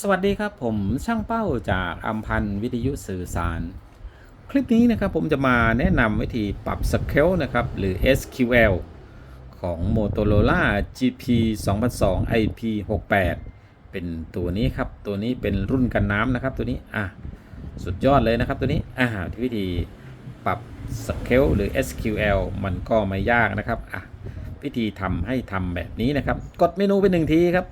สวัสดีครับผมช่างเป้าจากอัมพันธ์วิทยุสื่อสาร คลิปนี้นะครับผมจะมาแนะนำวิธีปรับสเกลนะครับหรือ SQL ของ Motorola GP 2002 IP 68เป็นตัวนี้ครับ ตัวนี้เป็นรุ่นกันน้ำนะครับ ตัวนี้อะสุดยอดเลยนะครับตัวนี้อ่าที่วิธีปรับสเกลหรือ SQL มันก็ไม่ยากนะครับอะวิธีทำให้ทำแบบนี้นะครับ กดเมนูไปหนึ่งทีครับ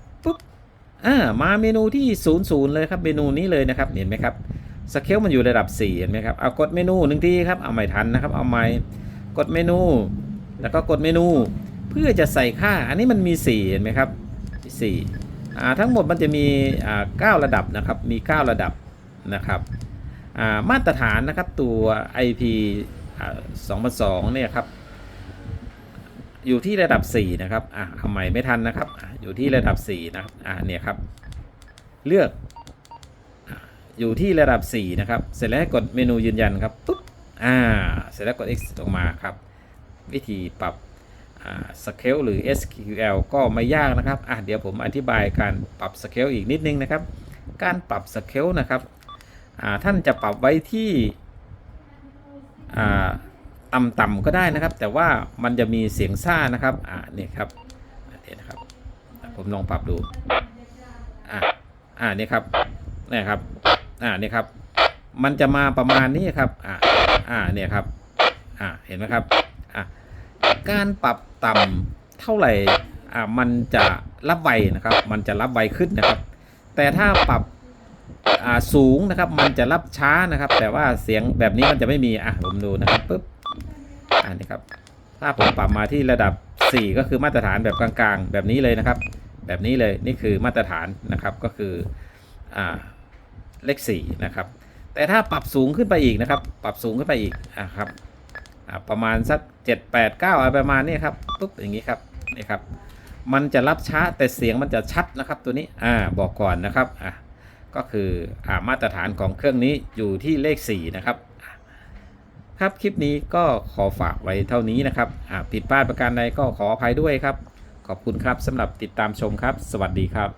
อ่ามาเมนูที่ 00 เลยครับเมนูนี้เลยนะครับเห็นไหมครับสเกลมันอยู่ระดับ 4 เห็นไหมครับเอากดเมนูหนึ่งทีครับเอาไม่ทันนะครับเอาไม่กดเมนู แล้วก็กดเมนูเพื่อจะใส่ค่า อันนี้มันมี 4 เห็นไหมครับ4อ่าทั้งหมดมันจะมีอ่า9ระดับนะครับมี 9 ระดับนะครับอ่ามาตรฐานนะครับตัว IP อ่า2002เนี่ยครับ อยู่ที่ระดับ 4 นะครับ อะเอาใหม่ไม่ทันนะครับออยู่ที่ระดับ 4 นะครับ อะเนี่ยครับ เลือก อยู่ที่ระดับ 4 นะครับ เสร็จแล้วกดเมนูยืนยันครับ ปุ๊บ อ่า เสร็จแล้วกด X ลงมาครับ วิธีปรับอ่าสเกลหรือ SQL ก็ไม่ยากนะครับ อะเดี๋ยวผมอธิบายการปรับสเกลอีกนิดนึงนะครับ การปรับสเกลนะครับ อ่า ท่านจะปรับไว้ที่ อ่า ต่ำๆก็ได้นะครับ แต่ว่ามันจะมีเสียงซ่านะครับอ่านี่ครับอ่านี่นะครับ ผมลองปรับดูอ่าอ่านี่ครับนี่ครับอ่านี่ครับ มันจะมาประมาณนี้ครับอ่าอ่าเนี่ยครับอ่าเห็นไหมครับอ่าการปรับต่ำเท่าไหร่อ่ามันจะรับไวนะครับ มันจะรับไวขึ้นนะครับ แต่ถ้าปรับอ่าสูงนะครับ มันจะรับช้านะครับ แต่ว่าเสียงแบบนี้มันจะไม่มีอะผมดูนะครับปุ๊บ อันนี้ครับ ถ้าผมปรับมาที่ระดับ 4 ก็คือมาตรฐานแบบกลางๆ แบบนี้เลยนะครับ แบบนี้เลยนี่คือมาตรฐานนะครับก็คืออ่าเลข4นะครับ แต่ถ้าปรับสูงขึ้นไปอีกนะครับ ปรับสูงขึ้นไปอีกอ่าครับอ่าประมาณสัก7 8 9อะไรประมาณนี้ครับปุ๊บอย่างนี้ครับนี่ครับ มันจะรับช้าแต่เสียงมันจะชัดนะครับ ตัวนี้อ่าบอกก่อนนะครับอ่าก็คืออ่ามาตรฐานของเครื่องนี้อยู่ที่เลข 4 นะครับ ครับคลิปนี้ก็ขอฝากไว้เท่านี้นะครับหากผิดพลาดประการใดก็ขออภัยด้วยครับ ขอบคุณครับสำหรับติดตามชมครับ สวัสดีครับ